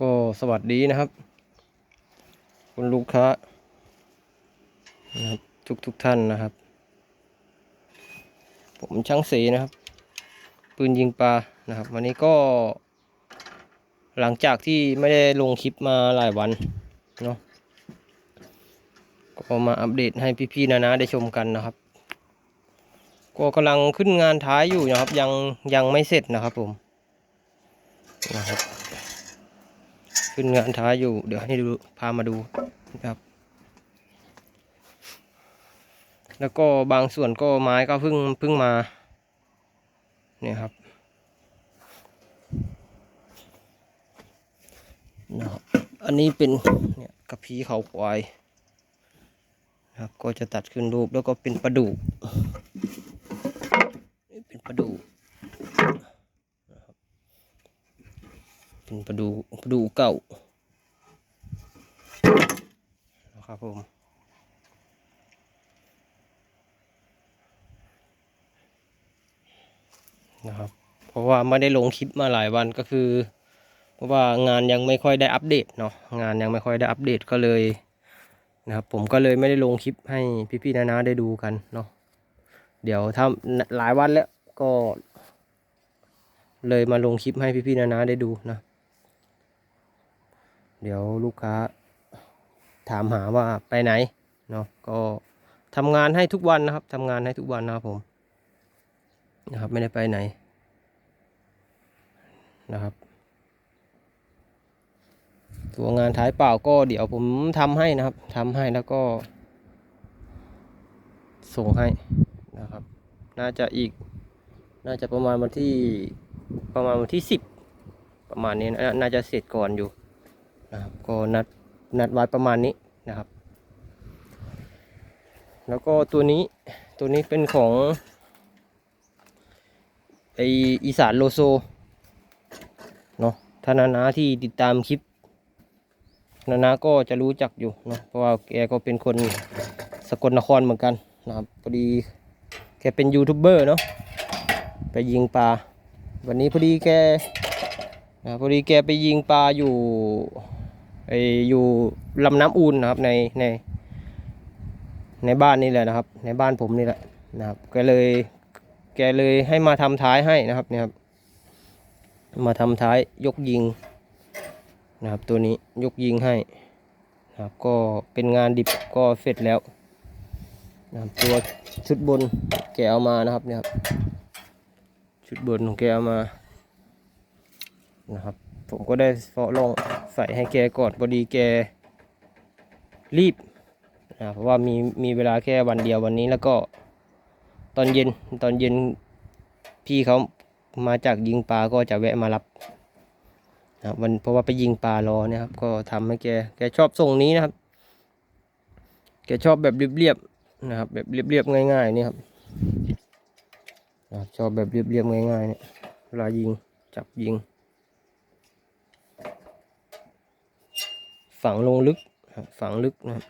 ก็สวัสดีนะครับ คุณลูกค้านะครับทุกทุกท่านนะครับ ผมช่างสีนะครับ ปืนยิงปลานะครับ วันนี้ก็ หลังจากที่ไม่ได้ลงคลิปมาหลายวันเนาะก็มาอัปเดตให้พี่ๆนะนะได้ชมกันนะครับ ก็กำลังขึ้นงานท้ายอยู่นะครับ ยังยังไม่เสร็จนะครับผมนะครับ ขึ้นงานท้ายอยู่ เดี๋ยวให้ดูพามาดูนะครับ แล้วก็บางส่วนก็ไม้ก็เพิ่งเพิ่งมา เนี่ยครับนะครับอันนี้เป็นเนี่ยกระพี้เขาควายนะครับก็จะตัดขึ้นรูปแล้วก็เป็นประดูกนี่เป็นประดูกนะครับ เป็นประดูประดูเก่านะครับผมนะครับ เพราะว่าไม่ได้ลงคลิปมาหลายวันก็คือ เพราะว่างานยังไม่ค่อยได้อัปเดตเนาะงานยังไม่ค่อยได้อัปเดตก็เลยนะครับผมก็เลยไม่ได้ลงคลิปให้พี่ๆนานาได้ดูกันเนาะเดี๋ยวถ้าหลายวันแล้วก็ เลยมาลงคลิปให้พี่ๆนานาได้ดูนะ เดี๋ยวลูกค้าถามหาว่าไปไหนเนาะก็ทำงานให้ทุกวันนะครับทำงานให้ทุกวันนะครับผมนะครับไม่ได้ไปไหนนะครับตัวงานท้ายเปล่าก็เดี๋ยวผมทำให้นะครับทำให้แล้วก็ ส่งให้นะครับ น่าจะอีก น่าจะประมาณวันที่ประมาณวันที่สิบประมาณนี้นะน่าจะเสร็จก่อนอยู่ นะครับก็นัดนัดไว้ประมาณนี้นะครับ แล้วก็ตัวนี้ตัวนี้เป็นของไออีสานโลโซเนาะถ้านานาที่ติดตามคลิปนานาก็จะรู้จักอยู่เนาะเพราะว่าแกก็เป็นคนสกลนครเหมือนกันนะครับพอดีแกเป็นยูทูบเบอร์เนาะไปยิงปลาวันนี้พอดีแกนะพอดีแกไปยิงปลาอยู่ ออยู่ลำน้ำอูนนะครับในในในบ้านนี่แหละนะครับ ในบ้านผมนี่แหละนะครับก็เลยแกเลยให้มาทำท้ายให้นะครับเนี่ยครับมาทำท้ายยกยิงนะครับ ตัวนี้ยกยิงให้นะครับก็เป็นงานดิบก็เสร็จแล้วนะครับตัวชุดบนแกเอามานะครับเนี่ยครับชุดบนของแกเอามานะครับ ผมก็ได้เสาะลองใส่ให้แกก่อนพอดีแกรีบนะเพราะว่ามีมีเวลาแค่วันเดียววันนี้แล้วก็ตอนเย็นตอนเย็นพี่เขามาจากยิงปลาก็จะแวะมารับนะวันเพราะว่าไปยิงปลารอเนี่ยครับ ก็ทำให้แกแกชอบทรงนี้นะครับ แกชอบแบบเรียบๆนะครับ แบบเรียบๆง่ายๆนี่ครับนะครับชอบแบบเรียบๆง่ายๆเนี่ยเวลายิงจับยิง ฝังลงลึกฝังลึกนะครับ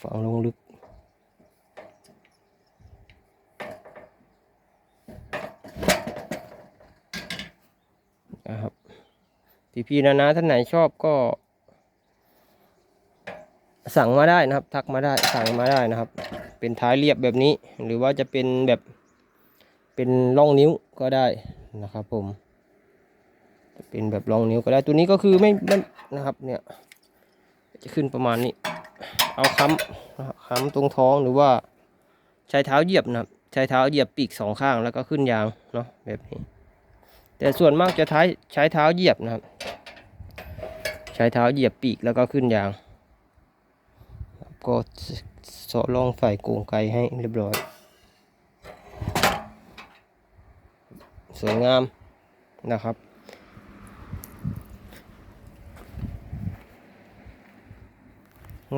ฝังลงลึก นะครับ พี่ๆนะนะท่านไหนชอบก็ สั่งมาได้นะครับ ทักมาได้สั่งมาได้นะครับ เป็นท้ายเรียบแบบนี้ หรือว่าจะเป็นแบบเป็นร่องนิ้วก็ได้นะครับผม เป็นแบบรองนิ้วก็ได้ตัวนี้ก็คือไม่ไม่นะครับเนี่ยจะขึ้นประมาณนี้ เอาค้ำนะครับค้ำตรงท้องหรือว่าใช้เท้าเหยียบนะครับใช้เท้าเหยียบปีกสองข้างแล้วก็ขึ้นยางเนาะแบบนี้ แต่ส่วนมากจะใช้ใช้เท้าเหยียบนะครับ ใช้เท้าเหยียบปีกแล้วก็ขึ้นยาง ก็สาะล่องใส่โกงไกให้เรียบร้อย สวยงามนะครับ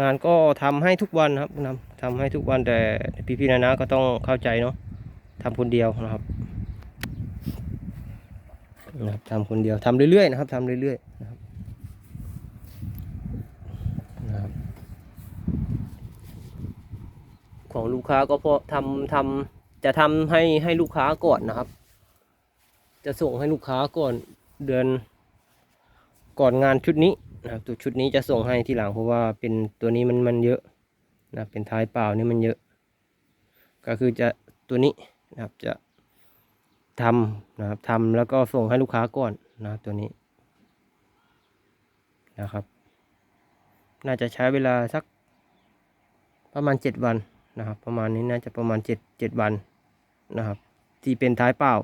งานก็ทำให้ทุกวันนะครับทำทำให้ทุกวันแต่พี่ๆนะนะก็ต้องเข้าใจเนาะทำคนเดียวนะครับนะครับทำคนเดียวทำเรื่อยๆนะครับทำเรื่อยๆนะครับนะครับของลูกค้าก็พอทำทำจะทำให้ให้ลูกค้าก่อนนะครับ จะส่งให้ลูกค้าก่อนเดือนก่อนงานชุดนี้ นะครับตัวชุดนี้จะส่งให้ทีหลังเพราะว่าเป็นตัวนี้มันมันเยอะนะเป็นท้ายเปล่านี่มันเยอะ ก็คือจะตัวนี้นะครับจะทำนะครับทำแล้วก็ส่งให้ลูกค้าก่อนนะตัวนี้นะครับ น่าจะใช้เวลาสักประมาณเจ็ดวันนะครับ ประมาณนี้น่าจะประมาณเจ็ดเจ็ดวันนะครับ ที่เป็นท้ายเปล่า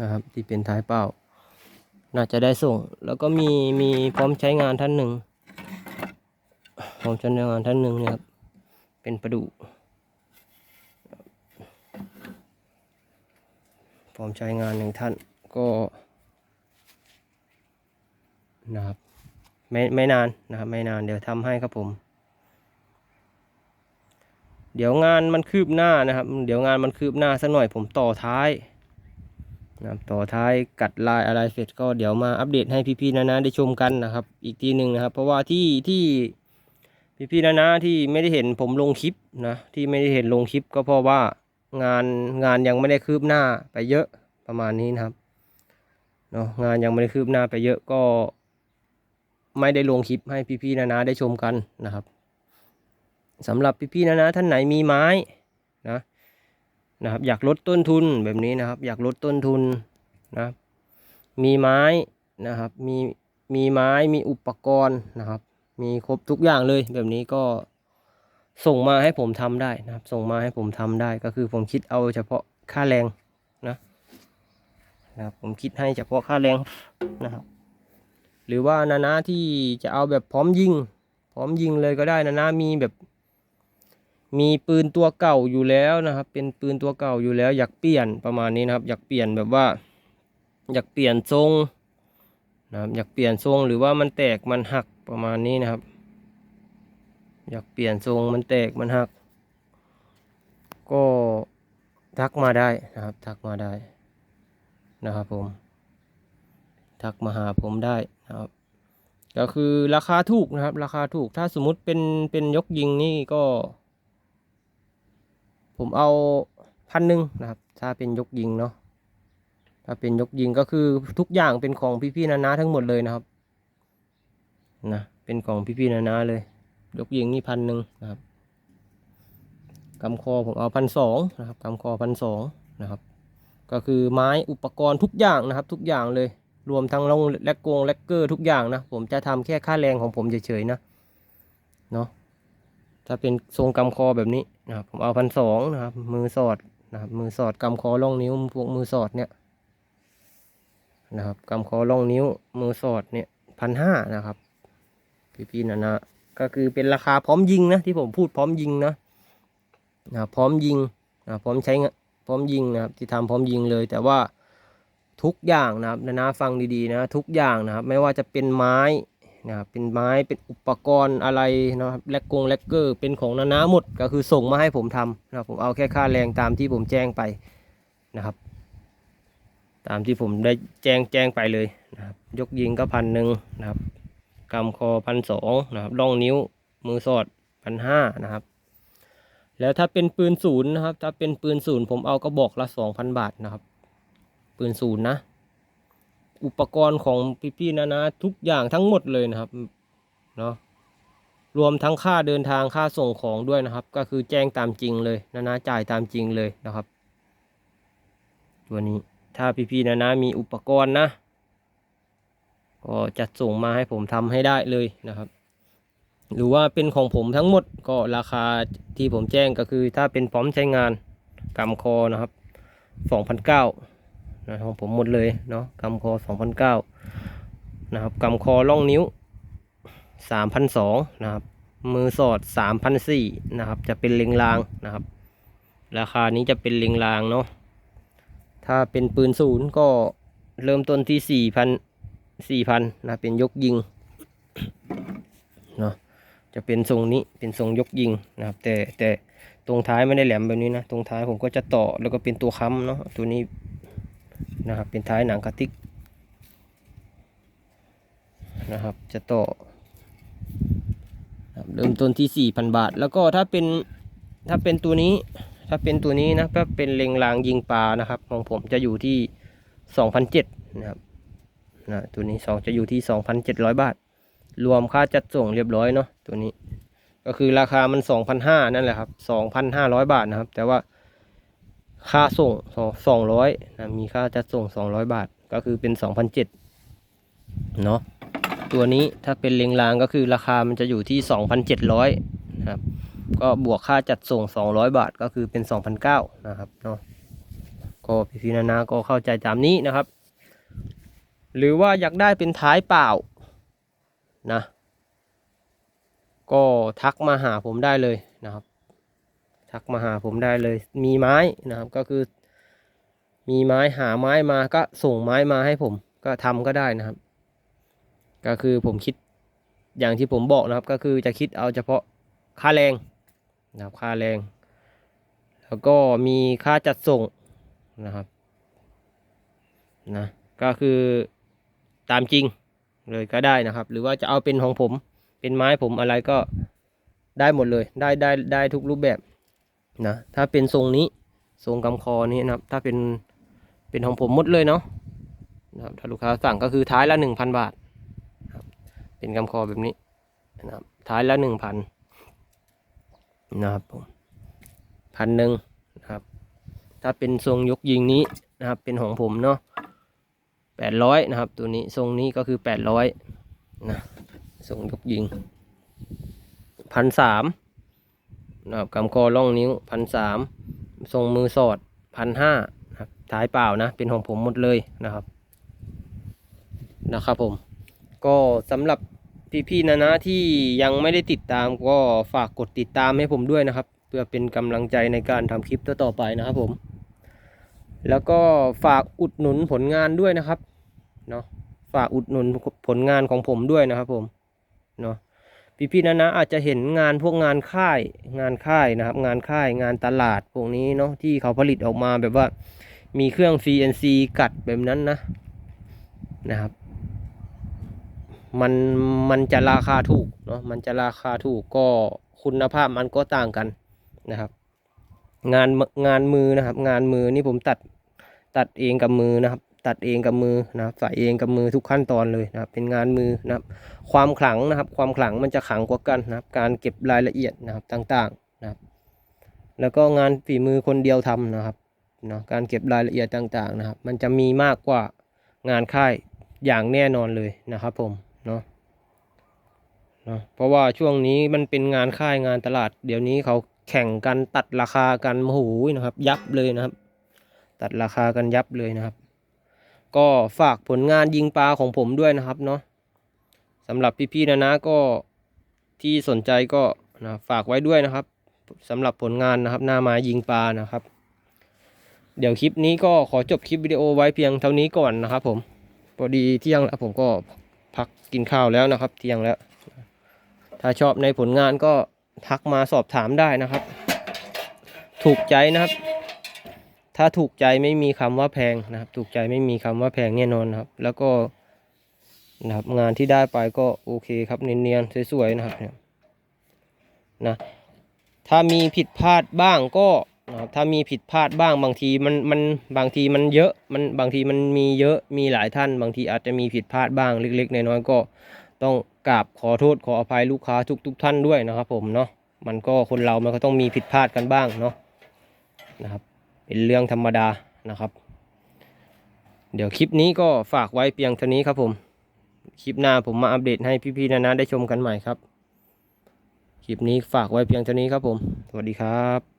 นะครับ ที่เป็นท้ายเปล่า น่าจะได้ส่ง แล้วก็มีมีพร้อมใช้งานท่านหนึ่งพร้อมใช้งานท่านหนึ่งนี่ยครับ เป็นประดูพร้อมใช้งานหนึ่งท่านก็นะครับไม่ไม่นานนะครับไม่นานเดี๋ยวทำให้ครับผม เดี๋ยวงานมันคืบหน้านะครับ เดี๋ยวงานมันคืบหน้าสักหน่อยผมต่อท้าย นะครับต่อท้ายกัดลายอะไรเสร็จก็เดี๋ยวมาอัปเดตให้พี่ๆนะนะได้ชมกันนะครับ อีกทีหนึ่งนะครับ เพราะว่าที่ที่พี่ๆนะนะที่ไม่ได้เห็นผมลงคลิปนะที่ไม่ได้เห็นลงคลิปก็เพราะว่างานงานยังไม่ได้คืบหน้าไปเยอะประมาณนี้นะครับเนาะงานยังไม่ได้คืบหน้าไปเยอะก็ ไม่ได้ลงคลิปให้พี่ๆนะนะได้ชมกันนะครับสำหรับพี่ๆนะนะท่านไหนมีไม้ นะครับ อยากลดต้นทุนแบบนี้นะครับ อยากลดต้นทุนนะมีไม้นะครับ มีมีไม้มีอุปกรณ์นะครับ มีครบทุกอย่างเลยแบบนี้ก็ส่งมาให้ผมทำได้นะครับ ส่งมาให้ผมทำได้ก็คือผมคิดเอาเฉพาะค่าแรงนะนะครับผมคิดให้เฉพาะค่าแรงนะครับ หรือว่านานาที่จะเอาแบบพร้อมยิง พร้อมยิงเลยก็ได้นานามีแบบ มีปืนตัวเก่าอยู่แล้วนะครับ เป็นปืนตัวเก่าอยู่แล้ว อยากเปลี่ยนประมาณนี้นะครับ อยากเปลี่ยนแบบว่า อยากเปลี่ยนทรงนะครับ อยากเปลี่ยนทรงหรือว่ามันแตกมันหักประมาณนี้นะครับ อยากเปลี่ยนทรงมันแตกมันหัก ก็ทักมาได้นะครับ ทักมาได้นะครับผม ทักมาหาผมได้นะครับ ก็คือราคาถูกนะครับ ราคาถูกถ้าสมมุติเป็นเป็นยกยิงนี่ก็ ผมเอาพันหนึ่งนะครับ ถ้าเป็นยกยิงเนาะถ้าเป็นยกยิงก็คือทุกอย่างเป็นของพี่ๆนานาทั้งหมดเลยนะครับนะเป็นของพี่ๆนานาเลย ยกยิงนี่พันหนึ่งนะครับกำคอผมเอาพันสองนะครับกำคอพันสองนะครับ ก็คือไม้อุปกรณ์ทุกอย่างนะครับ ทุกอย่างเลยรวมทั้งลงแลกกงแลกเกอร์ทุกอย่างนะ ผมจะทำแค่ค่าแรงของผมเฉยๆนะเนาะ ถ้าเป็นทรงกำคอแบบนี้นะครับผมเอาพันสองนะครับ มือสอดนะครับ มือสอดกำคอล่องนิ้วพวกมือสอดเนี่ยนะครับกำคอล่องนิ้วมือสอดเนี่ยพันห้านะครับ พี่ๆนะนะก็คือเป็นราคาพร้อมยิงนะที่ผมพูดพร้อมยิงนะนะพร้อมยิงนะพร้อมใช้งานพร้อมยิงนะครับ ที่ทำพร้อมยิงเลย แต่ว่าทุกอย่างนะครับนะนะฟังดีๆนะทุกอย่างนะครับ ไม่ว่าจะเป็นไม้ นะครับเป็นไม้เป็นอุปกรณ์อะไรนะครับแลกกงแลกเกอร์เป็นของนานาหมดก็คือส่งมาให้ผมทำนะครับผมเอาแค่ค่าแรงตามที่ผมแจ้งไปนะครับ ตามที่ผมได้แจ้งแจ้งไปเลยนะครับยกยิงก็พันหนึ่งนะครับกำคอพันสองนะครับล่องนิ้วมือสอดพันห้านะครับ แล้วถ้าเป็นปืนศูนย์นะครับ ถ้าเป็นปืนศูนย์ผมเอากระบอกละสองพันบาทนะครับ ปืนศูนย์นะ อุปกรณ์ของพี่ๆนะนะทุกอย่างทั้งหมดเลยนะครับเนาะรวมทั้งค่าเดินทางค่าส่งของด้วยนะครับ ก็คือแจ้งตามจริงเลยนะนะจ่ายตามจริงเลยนะครับ ตัวนี้ถ้าพี่ๆนะนะมีอุปกรณ์นะก็จัดส่งมาให้ผมทำให้ได้เลยนะครับ หรือว่าเป็นของผมทั้งหมดก็ราคาที่ผมแจ้งก็คือถ้าเป็นพร้อมใช้งานกำคอนะครับ2,009 นะของผมหมดเลยเนาะกำคอ2,009นะครับกำคอล่องนิ้ว 3,002นะครับมือสอด 3,004นะครับจะเป็นเล็งรางนะครับ ราคานี้จะเป็นเล็งรางเนาะถ้าเป็นปืนศูนย์ก็เริ่มต้นที่ 4,000 4,000นะเป็นยกยิงเนาะจะเป็นทรงนี้เป็นทรงยกยิงนะครับ แต่แต่ตรงท้ายไม่ได้แหลมแบบนี้นะ ตรงท้ายผมก็จะต่อแล้วก็เป็นตัวค้ำเนาะตัวนี้ นะครับ เป็นท้ายหนังกระติกนะครับ จะต่อเริ่มต้นที่สี่พันบาท แล้วก็ถ้าเป็นถ้าเป็นตัวนี้ถ้าเป็นตัวนี้นะถ้าเป็นเล็งรางยิงปลานะครับ ของผมจะอยู่ที่สองพันะครับนะตัวนี้สองจะอยู่ที่สองพันเจ็ดร้อยบาท รวมค่าจัดส่งเรียบร้อยเนาะตัวนี้ ก็คือราคามันสองพันห้านั่นแหละครับสองพันห้าร้อยบาทนะครับ แต่ว่า ค่าส่งสองร้อยนะมีค่าจัดส่งสองร้อยบาทก็คือเป็นสองพันเจ็ดเนาะตัวนี้ถ้าเป็นเลงรางก็คือราคามันจะอยู่ที่สองพันเจ็ดร้อยนะครับก็บวกค่าจัดส่งสองร้อยบาทก็คือเป็นสองพันเก้านะครับเนาะก็พี่พี่นานาก็เข้าใจตามนี้นะครับ หรือว่าอยากได้เป็นท้ายเปล่านะก็ทักมาหาผมได้เลยนะครับ ทักมาหาผมได้เลย มีไม้นะครับก็คือ มีไม้หาไม้มาก็ส่งไม้มาให้ผม ก็ทำก็ได้นะครับ ก็คือผมคิดอย่างที่ผมบอกนะครับ ก็คือจะคิดเอาเฉพาะค่าแรงนะครับค่าแรง แล้วก็มีค่าจัดส่งนะครับนะก็คือตามจริงเลยก็ได้นะครับ หรือว่าจะเอาเป็นของผมเป็นไม้ผมอะไรก็ได้หมดเลย ได้ได้ได้ทุกรูปแบบ นะถ้าเป็นทรงนี้ทรงกำคอนี้นะครับ ถ้าเป็นเป็นของผมหมดเลยเนาะนะครับถ้าลูกค้าสั่งก็คือท้ายละหนึ่งพันบาทนะบเป็นกำคอแบบนี้นะครับท้ายละหนึ่งพันนะครับผมพันหนึ่งนะครับ ถ้าเป็นทรงยกยิงนี้นะครับ เป็นของผมเนาะแปดร้อยนะครับ ตัวนี้ทรงนี้ก็คือแปดร้อยนะทรงยกยิงพันสาม นะครับกำคอล่องนิ้วพันสามทรงมือสอดพันห้าท้ายเปล่านะ เป็นของผมหมดเลยนะครับนะครับผม ก็สำหรับพี่ๆนะนะที่ยังไม่ได้ติดตามก็ฝากกดติดตามให้ผมด้วยนะครับ เพื่อเป็นกำลังใจในการทำคลิปต่อๆไปนะครับผม แล้วก็ฝากอุดหนุนผลงานด้วยนะครับเนาะฝากอุดหนุนผลงานของผมด้วยนะครับผมเนาะ พี่ๆนะนะอาจจะเห็นงานพวกงานค่าย งานค่ายนะครับ งานค่ายงานตลาดพวกนี้เนาะที่เขาผลิตออกมาแบบว่ามีเครื่อง CNC กัดแบบนั้นนะนะครับ มันมันจะราคาถูกเนาะมันจะราคาถูกก็คุณภาพมันก็ต่างกันนะครับ งานงานมือนะครับ งานมือนี่ผมตัดตัดเองกับมือนะครับ ตัดเองกับมือนะครับใส่เองกับมือทุกขั้นตอนเลยนะครับเป็นงานมือนะครับความขลังนะครับ ความขลังมันจะขลังกว่ากันนะครับ การเก็บรายละเอียดนะครับต่างๆนะครับ แล้วก็งานฝีมือคนเดียวทำนะครับเนาะการเก็บรายละเอียดต่างๆนะครับ มันจะมีมากกว่างานค่ายอย่างแน่นอนเลยนะครับผมเนาะเนาะเพราะว่าช่วงนี้มันเป็นงานค่ายงานตลาด เดี๋ยวนี้เขาแข่งกันตัดราคากันโอ้โหนะครับ ยับเลยนะครับ ตัดราคากันยับเลยนะครับ ก็ฝากผลงานยิงปลาของผมด้วยนะครับเนาะสำหรับพี่ๆนะนะก็ที่สนใจก็นะฝากไว้ด้วยนะครับสำหรับผลงานนะครับหน้าไมายิงปลานะครับ เดี๋ยวคลิปนี้ก็ขอจบคลิปวิดีโอไว้เพียงเท่านี้ก่อนนะครับ ผมพอดีเที่ยงแล้วผมก็พักกินข้าวแล้วนะครับ เที่ยงแล้ว ถ้าชอบในผลงานก็ทักมาสอบถามได้นะครับ ถูกใจนะครับ ถ้าถูกใจไม่มีคำว่าแพงนะครับ ถูกใจไม่มีคำว่าแพงแน่นอนนะครับ แล้วก็นะครับงานที่ได้ไปก็โอเคครับเนียนๆสวยๆนะครับนะถ้ามีผิดพลาดบ้างก็นะครับถ้ามีผิดพลาดบ้างบางทีมันมันบางทีมันเยอะมันบางทีมันมีเยอะมีหลายท่าน บางทีอาจจะมีผิดพลาดบ้างเล็กๆน้อยๆก็ต้องกราบขอโทษขออภัยลูกค้าทุกๆท่านด้วยนะครับผมเนาะมันก็คนเรามันก็ต้องมีผิดพลาดกันบ้างเนาะนะครับ เป็นเรื่องธรรมดานะครับ เดี๋ยวคลิปนี้ก็ฝากไว้เพียงเท่านี้ครับผม คลิปหน้าผมมาอัปเดตให้พี่ๆนานาได้ชมกันใหม่ครับ คลิปนี้ฝากไว้เพียงเท่านี้ครับผม สวัสดีครับ